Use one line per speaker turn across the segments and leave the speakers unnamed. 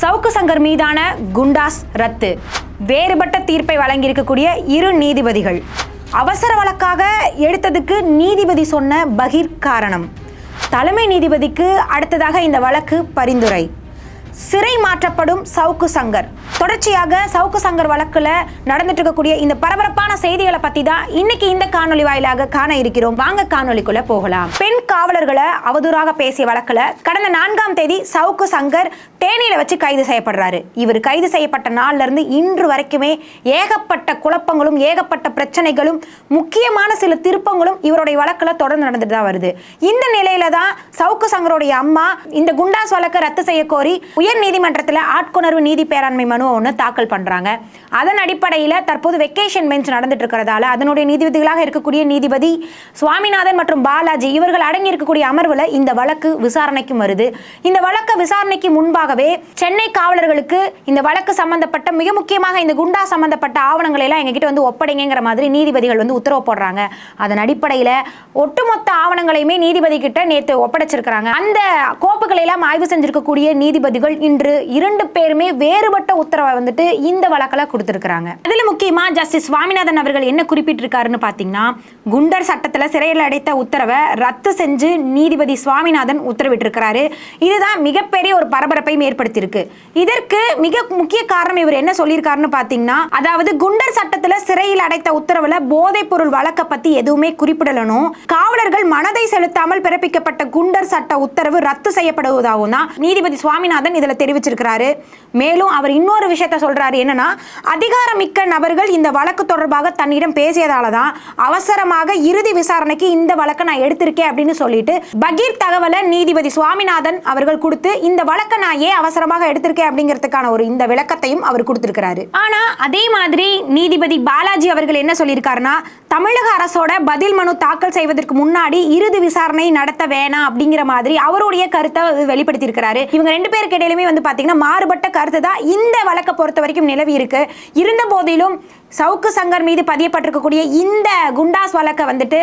சவுக்கு சங்கர் மீதான குண்டாஸ் ரத்து. வேறுபட்ட தீர்ப்பை வழங்கியிருக்கக்கூடிய இரு நீதிபதிகள். அவசர வழக்காக எடுத்ததுக்கு நீதிபதி சொன்ன பகிர் காரணம் தலைமை நீதிபதிக்கு அடுத்ததாக இந்த வழக்கு பரிந்துரை. சிறை மாற்றப்படும் சவுக்கு சங்கர். தொடர்ச்சியாக சவுக்கு சங்கர் வழக்குல நடந்துட்டு இருக்கக்கூடிய இந்த பரபரப்பான செய்திகளை பத்தி தான் இன்னைக்கு இந்த காணொலி வாயிலாக காண இருக்கிறோம். வாங்க காணொலிக்குள்ள போகலாம். பெண் காவலர்களை அவதூறாக பேசிய வழக்குல கடந்த நான்காம் தேதி சவுக்கு சங்கர் தேனியில வச்சு கைது செய்யப்படுறாரு. இவர் கைது செய்யப்பட்ட நாள்ல இருந்து இன்று வரைக்குமே ஏகப்பட்ட குழப்பங்களும் ஏகப்பட்ட பிரச்சனைகளும் முக்கியமான சில திருப்பங்களும் இவருடைய வழக்குல தொடர்ந்து நடந்துட்டு தான் வருது. இந்த நிலையில தான் சவுக்கு சங்கருடைய அம்மா இந்த குண்டாஸ் வழக்கை ரத்து செய்ய கோரி உயர் நீதிமன்றத்தில் ஆட்கொணர்வு நீதி பேராண்மை மனு ஒன்று தாக்கல் பண்ணுறாங்க அதன் அடிப்படையில் தற்போது வெக்கேஷன் பெஞ்ச் நடந்துட்டு இருக்கிறதால அதனுடைய நீதிபதிகளாக இருக்கக்கூடிய நீதிபதி சுவாமிநாதன் மற்றும் பாலாஜி இவர்கள் அடங்கி இருக்கக்கூடிய அமர்வில் இந்த வழக்கு விசாரணைக்கும் வருது. இந்த வழக்கு விசாரணைக்கு முன்பாகவே சென்னை காவலர்களுக்கு இந்த வழக்கு சம்பந்தப்பட்ட மிக முக்கியமாக இந்த குண்டா சம்பந்தப்பட்ட ஆவணங்களை எல்லாம் எங்ககிட்ட வந்து ஒப்படைங்கிற மாதிரி நீதிபதிகள் வந்து உத்தரவு போடுறாங்க. அதன் அடிப்படையில் ஒட்டுமொத்த ஆவணங்களையுமே நீதிபதி கிட்ட நேற்று ஒப்படைச்சிருக்கிறாங்க. அந்த கோப்புகளை எல்லாம் ஆய்வு செஞ்சிருக்கக்கூடிய நீதிபதிகள் இன்று இரண்டு பேருமே வேறுபட்ட உத்தரவை வந்துட்டு இந்த வழக்கில் கொடுத்துருக்குறாங்க. அதில் முக்கியமாக ஜஸ்டிஸ் சுவாமிநாதன் அவர்கள் என்ன குறிப்பிட்டிருக்காருன்னு பார்த்தீங்கன்னா குண்டர் சட்டத்தில் சிறையில் அடைத்த உத்தரவை ரத்து செஞ்சு நீதிபதி சுவாமிநாதன் உத்தரவிட்டிருக்கிறாரு. இதுதான் மிகப்பெரிய ஒரு பரபரப்பையும் ஏற்படுத்தியிருக்கு. இதற்கு மிக முக்கிய காரணம் இவர் என்ன சொல்லியிருக்காருன்னு பார்த்தீங்கன்னா அதாவது குண்டர் சட்டத்தில் சிறையில் அடைத்த உத்தரவில் போதைப் பொருள் பற்றி எதுவுமே குறிப்பிடலனும் காவலர்கள் மனதை செலுத்தாமல் பிறப்பிக்கப்பட்ட குண்டர் சட்ட உத்தரவு ரத்து செய்யப்படுவதாகவும் தான் நீதிபதி சுவாமிநாதன் இதில் தெரிவிச்சிருக்கிறாரு. மேலும் அவர் இன்னொரு விஷயத்த சொல்கிறாரு என்னன்னா அதிகாரமிக்க நபர்கள் இந்த வழக்கு தொடர்பாக தன்னிடம் பேசியதால தான் அவசரமாக இறுதி விசாரணைக்கு இந்த வழக்கை நான் எடுத்திருக்கேன் அப்படின்னு சொல்லிட்டு பகீர் தகவலை நீதிபதி சுவாமிநாதன் அவர்கள் கொடுத்து இந்த வழக்கை நான் ஏன் அவசரமாக எடுத்திருக்கேன் அப்படிங்கிறதுக்கான ஒரு இந்த விளக்கத்தையும் அவர் கொடுத்திருக்கிறாரு. ஆனா அதே மாதிரி நீதிபதி பாலாஜி அவர்கள் என்ன சொல்லியிருக்காருன்னா தமிழக அரசோட பதில் மனு தாக்கல் செய்வதற்கு முன்னாடி இறுதி விசாரணை நடத்த வேணாம் அப்படிங்கிற மாதிரி அவருடைய கருத்தை வெளிப்படுத்தியிருக்கிறாரு. இவங்க ரெண்டு பேருக்கு மேலுமே வந்து பார்த்தீங்கன்னா மாறுபட்ட கருத்து தான் இந்த வழக்கை பொறுத்த வரைக்கும் நிலவி இருக்கு. இருந்த போதிலும் சவுக்கு சங்கர் மீது பதியப்பட்டிருக்கக்கூடிய இந்த குண்டாஸ் வழக்கை வந்துட்டு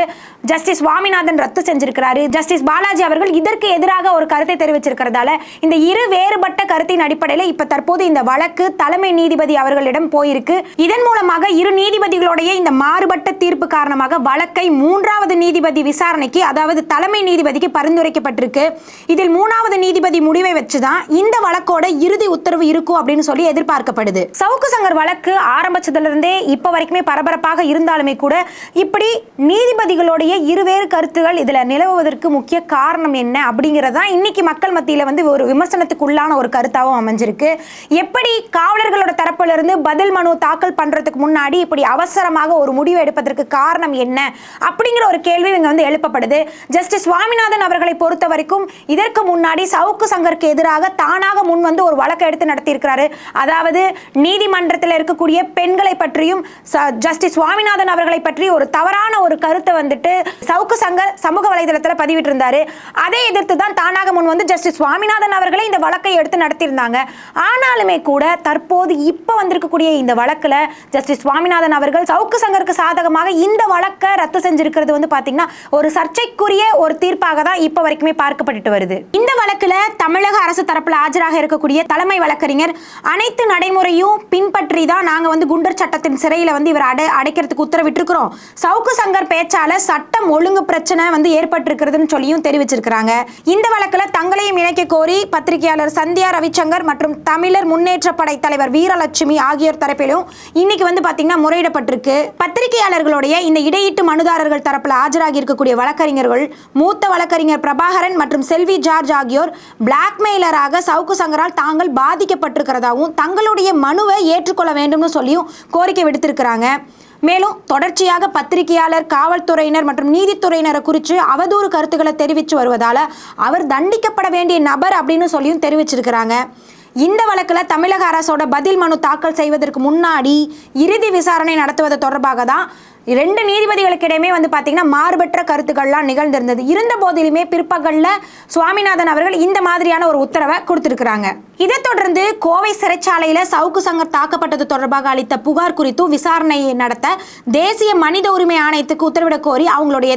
ஜஸ்டிஸ் சுவாமிநாதன் ரத்து செஞ்சிருக்கிறாரு. ஜஸ்டிஸ் பாலாஜி அவர்கள் இதற்கு எதிராக ஒரு கருத்தை தெரிவிச்சிருக்கிறதால இந்த இரு வேறுபட்ட கருத்தின் அடிப்படையில் இப்ப தற்போது இந்த வழக்கு தலைமை நீதிபதி அவர்களிடம் போயிருக்கு. இதன் மூலமாக இரு நீதிபதிகளுடைய இந்த மாறுபட்ட தீர்ப்பு காரணமாக வழக்கை மூன்றாவது நீதிபதி விசாரணைக்கு அதாவது தலைமை நீதிபதிக்கு பரிந்துரைக்கப்பட்டிருக்கு. இதில் மூணாவது நீதிபதி முடிவை வச்சுதான் இந்த வழக்கோட இறுதி உத்தரவு இருக்கும் அப்படின்னு சொல்லி எதிர்பார்க்கப்படுது. சவுக்கு சங்கர் வழக்கு ஆரம்பிச்சதுல இருந்தே இப்ப வரைக்குமே பரபரப்பாக இருந்தாலுமே கூட இப்படி நீதிபதிகளுடைய இருவேறு கருத்துகள் இதுல நிலவுவதற்கு முக்கிய காரணம் என்ன அப்படிங்கறதா இன்னைக்கு மக்கள் மத்தியில வந்து ஒரு விமர்சனத்துக்குள்ளான ஒரு கருத்தாகவும் அமைஞ்சிருக்கு. எப்படி காவலர்களோட தரப்புல இருந்து பதில் மனு தாக்கல் பண்றதுக்கு முன்னாடி இப்படி அவசரமாக ஒரு முடிவு எடுப்பதற்கு காரணம் என்ன அப்படிங்கிற ஒரு கேள்வி இங்க வந்து எழுப்பப்படுது. ஜஸ்டிஸ் சுவாமிநாதன் அவர்களை பொறுத்த வரைக்கும் இதற்கு முன்னாடி சவுக்கு சங்கருக்கு எதிராக தான தானாக முன் வந்து ஒரு வழக்கு எடுத்து நடத்தியிருக்கிறாரு. அதாவது நீதிமன்றத்தில் இருக்கக்கூடிய பெண்களை பற்றியும் ச- ஜஸ்டிஸ் சுவாமிநாதன் அவர்களை பற்றி ஒரு தவறான ஒரு கருத்தை வந்துட்டு சவுக்கு சங்க சமூக வலைதளத்தில் பதிவிட்டிருந்தாரு. அதை எதிர்த்து தான் தானாக முன் வந்து ஜஸ்டிஸ் சுவாமிநாதன் அவர்களே இந்த வழக்கை எடுத்து நடத்தியிருந்தாங்க. ஆனாலுமே கூட தற்போது இப்போ வந்திருக்கக்கூடிய இந்த வழக்கில் ஜஸ்டிஸ் சுவாமிநாதன் அவர்கள் சவுக்கு சங்கருக்கு சாதகமாக இந்த வழக்கை ரத்து செஞ்சிருக்கிறது வந்து பார்த்தீங்கன்னா ஒரு சர்ச்சைக்குரிய ஒரு தீர்ப்பாக தான் இப்போ வரைக்குமே பார்க்கப்பட்டு வருது. இந்த வழக்கில் தமிழக அரசு தரப்பில் ஆஜராக இருக்கக்கூடிய தலைமை வழக்கறிஞர். அனைத்து நடைமுறையும் பின்பற்றி தான் நாங்கள் வந்து குண்டர் சட்டத்தின் சிறையில் வந்து இவர் அடை அடைக்கிறதுக்கு உத்தரவிட்டிருக்கிறோம். சவுக்கு சங்கர் பேச்சால சட்டம் ஒழுங்கு பிரச்சனை வந்து ஏற்பட்டிருக்கிறதுன்னு சொல்லியும் தெரிவிச்சிருக்கிறாங்க. இந்த வழக்கில் தங்களையும் இணைக்க கோரி பத்திரிகையாளர் சந்தியா ரவிச்சங்கர் மற்றும் தமிழர் முன்னேற்ற படை தலைவர் வீரலட்சுமி ஆகியோர் தரப்பிலும் இன்னைக்கு வந்து பாத்தீங்கன்னா முறையிடப்பட்டிருக்கு. பத்திரிகையாளர்களுடைய இந்த இடையீட்டு மனுதாரர்கள் தரப்பில் ஆஜராகி இருக்கக்கூடிய வழக்கறிஞர்கள் மூத்த வழக்கறிஞர் பிரபாகரன் மற்றும் செல்வி ஜார்ஜ் ஆகியோர் பிளாக்மெயிலராக சவுக்கு சங்கரால் தாங்கள் பாதிக்கப்பட்டிருக்கிறதாகவும் தங்களுடைய மனுவை ஏற்றுக்கொள்ள வேண்டும்னு சொல்லியும் கோரிக்கை விடுத்திருக்கிறாங்க. மேலும் தொடர்ச்சியாக பத்திரிகையாளர் காவல்துறையினர் மற்றும் நீதித்துறையினரை குறித்து அவதூறு கருத்துக்களை தெரிவித்து வருவதால் அவர் தண்டிக்கப்பட வேண்டிய நபர் அப்படின்னு சொல்லியும் தெரிவிச்சிருக்கிறாங்க. இந்த வழக்கில் தமிழக அரசோட பதில் மனு தாக்கல் செய்வதற்கு முன்னாடி இறுதி விசாரணை நடத்துவது தொடர்பாக தான் ரெண்டு நீதிபதிகளுக்கு இடையுமே வந்து பார்த்தீங்கன்னா மாறுபட்ட கருத்துக்கள்லாம் நிகழ்ந்திருந்தது. இருந்த போதிலுமே பிற்பகலில் சுவாமிநாதன் அவர்கள் இந்த மாதிரியான ஒரு உத்தரவை கொடுத்துருக்குறாங்க. இதைத் தொடர்ந்து கோவை சிறைச்சாலையில சவுக்கு சங்கர் தாக்கப்பட்டது தொடர்பாக அளித்த புகார் குறித்தும் விசாரணையை நடத்த தேசிய மனித உரிமை ஆணையத்துக்கு உத்தரவிடக் கோரி அவங்களுடைய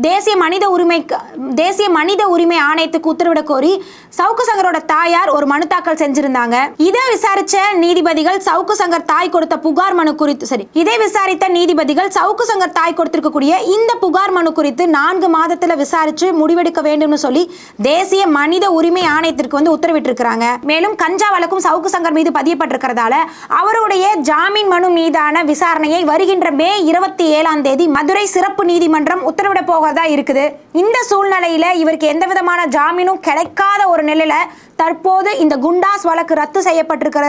தேசிய மனித உரிமை தேசிய மனித உரிமை ஆணையத்துக்கு உத்தரவிடக் கோரி சவுக்கு சங்கரோட தாயார் ஒரு மனு தாக்கல் செஞ்சிருந்தாங்க. இதை விசாரிச்ச நீதிபதிகள் சவுக்கு சங்கர் தாய் கொடுத்த புகார் மனு குறித்து சரி இதை விசாரித்த நீதிபதிகள் சவுக்கு சங்கர் தாய் கொடுத்திருக்கக்கூடிய இந்த புகார் மனு குறித்து நான்கு மாதத்துல விசாரிச்சு முடிவெடுக்க வேண்டும்னு சொல்லி தேசிய மனித உரிமை ஆணையத்திற்கு வந்து உத்தரவிட்டிருக்கிறாங்க. மேலும் கஞ்சா வழக்கும் சவுக்கு சங்கர் மீது பதியப்பட்டிருக்கிறதால அவருடைய ஜாமீன் மனு மீதான விசாரணையை வருகின்ற மே இருபத்தி ஏழாம் தேதி மதுரை சிறப்பு நீதிமன்றம் உத்தரவிட போகிறதா இருக்குது. இந்த சூழ்நிலையில இவருக்கு எந்த விதமான ஜாமீனும் கிடைக்காத ஒரு நிலையில தற்போது இந்த குண்டாஸ் வழக்கு ரத்து செய்யப்பட்டிருக்கிற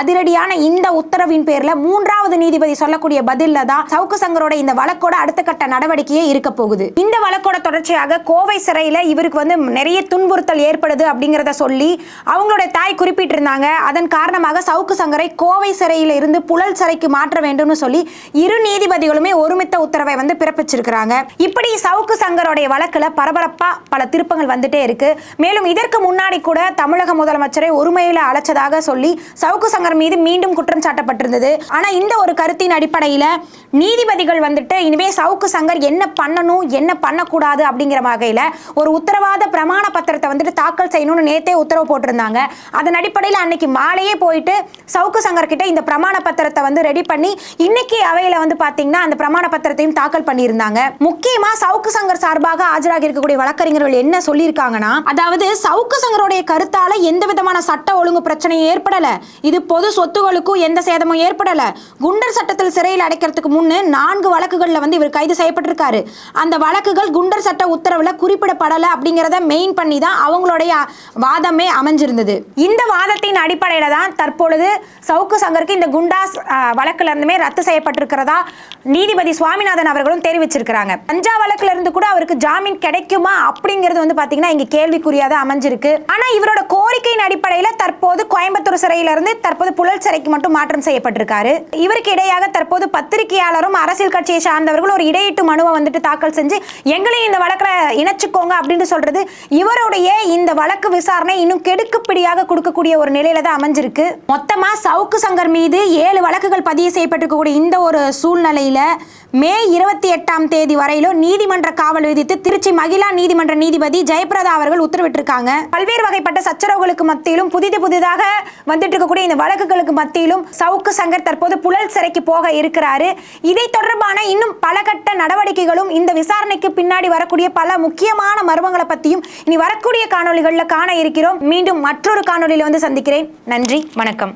அதிரடியான இந்த உத்தரவின் பேரில் மூன்றாவது நீதிபதி சொல்லக்கூடிய பதிலில் தான் சவுக்கு சங்கரோட இந்த வழக்கோட அடுத்த கட்ட நடவடிக்கையே இருக்க போகுது. இந்த வழக்கோட தொடர்ச்சியாக கோவை சிறையில் இவருக்கு வந்து நிறைய துன்புறுத்தல் ஏற்படுது அப்படிங்கிறத சொல்லி அவங்களுடைய தாய் குறிப்பிட்டிருந்தாங்க. அதன் காரணமாக சவுக்கு சங்கரை கோவை சிறையில் இருந்து புழல் சிறைக்கு மாற்ற வேண்டும்னு சொல்லி இரு நீதிபதிகளுமே ஒருமித்த உத்தரவை வந்து பிறப்பிச்சிருக்கிறாங்க. இப்படி சவுக்கு சங்கரோடைய வழக்கில் பரபரப்பாக பல திருப்பங்கள் வந்துட்டே இருக்கு. மேலும் இதற்கு முன்னாடி கூட தமிழக முதலமைச்சரை ஒருமையில அழைச்சதாக சொல்லி சவுக்கு சங்கர் மீது மீண்டும் குற்றம் சாட்டப்பட்டிருந்தது. ஆனா இந்த ஒரு கருத்தின் அடிப்படையில நீதிபதிகள் வந்துட்டு இனிமே சவுக்கு சங்கர் என்ன பண்ணணும் என்ன பண்ணக்கூடாது அப்படிங்கிற வகையில ஒரு உத்தரவாத பிரமாண பத்திரத்தை வந்துட்டு தாக்கல் செய்யணும்னு நேத்தே உத்தரவு போட்டிருந்தாங்க. அதன் அடிப்படையில் அன்னைக்கு மாலையே போயிட்டு சவுக்கு சங்கர் கிட்ட இந்த பிரமாண பத்திரத்தை வந்து ரெடி பண்ணி இன்னைக்கு அவையில வந்து பாத்தீங்கன்னா அந்த பிரமாண பத்திரத்தையும் தாக்கல் பண்ணியிருந்தாங்க. முக்கியமா சவுக்கு சங்கர் சார்பாக ஆஜராகி இருக்கக்கூடிய வழக்கறிஞர்கள் என்ன சொல்லியிருக்காங்கன்னா அதாவது சவுக்கு சங்கருடைய கருத்தால எந்த விதமான சட்ட ஒழுங்கு பிரச்சனையும் ஏற்படல. இது பொது சொத்துகளுக்கும் எந்த சேதமும் ஏற்படல. குண்டர் சட்டத்தில் சிறையில் அடைக்கிறதுக்கு முன்னு நான்கு வழக்குகள்ல வந்து இவர் கைது செய்யப்பட்டிருக்காரு. அந்த வழக்குகள் குண்டர் சட்ட உத்தரவுல குறிப்பிடப்படல அப்படிங்கிறத மெயின் பண்ணி தான் அவங்களுடைய வாதமே அமைஞ்சிருந்தது. இந்த வாதத்தின் அடிப்படையில தான் தற்பொழுது சவுக்கு சங்கருக்கு இந்த குண்டாஸ் வழக்குல இருந்துமே ரத்து செய்யப்பட்டிருக்கிறதா நீதிபதி சுவாமிநாதன் அவர்களும் தெரிவிச்சிருக்கிறாங்க. பஞ்சா வழக்குல இருந்து கூட அவருக்கு ஜாமீன் கிடைக்குமா அப்படிங்கிறது வந்து பாத்தீங்கன்னா இங்க கேள்விக்குறியாத அமைஞ்சிருக்கு. ஆனா இவரோட கோரிக்கையின் அடிப்படையில் தற்போது கோயம்புத்தூர் சிறையிலிருந்து தற்போது புழல் சிறைக்கு மட்டும் மாற்றம் செய்யப்பட்டிருக்காரு. இவருக்கு இடையாக தற்போது பத்திரிகையாளரும் அரசியல் கட்சியை சார்ந்தவர்களும் ஒரு இடையீட்டு மனுவை வந்துட்டு தாக்கல் செஞ்சு எங்களையும் இந்த வழக்கில் இணைச்சுக்கோங்க அப்படின்னு சொல்றது இவருடைய இந்த வழக்கு விசாரணை இன்னும் கெடுக்குப்பிடியாக கொடுக்கக்கூடிய ஒரு நிலையில தான் அமைஞ்சிருக்கு. மொத்தமா சவுக்கு சங்கர் மீது ஏழு வழக்குகள் பதிவு செய்யப்பட்டிருக்கக்கூடிய இந்த ஒரு சூழ்நிலையில மே இருபத்தி எட்டாம் தேதி வரையிலும் நீதிமன்ற காவல் விதித்து திருச்சி மகிழா நீதிமன்ற நீதிபதி ஜெயபிரதா அவர்கள் உத்தரவிட்டிருக்காங்க. பல்வேறு வகைப்பட்ட சச்சரவுகளுக்கு மத்தியிலும் புதிது புதிதாக வந்துட்டு இருக்கக்கூடிய இந்த வழக்குகளுக்கு மத்தியிலும் சவுக்கு சங்கர் தற்போது புழல் சிறைக்கு போக இருக்கிறாரு. இதை தொடர்பான இன்னும் பல கட்ட நடவடிக்கைகளும் இந்த விசாரணைக்கு பின்னாடி வரக்கூடிய பல முக்கியமான மர்மங்களை பத்தியும் இனி வரக்கூடிய காணொளிகளில் காண இருக்கிறோம். மீண்டும் மற்றொரு காணொலியில் வந்து சந்திக்கிறேன். நன்றி வணக்கம்.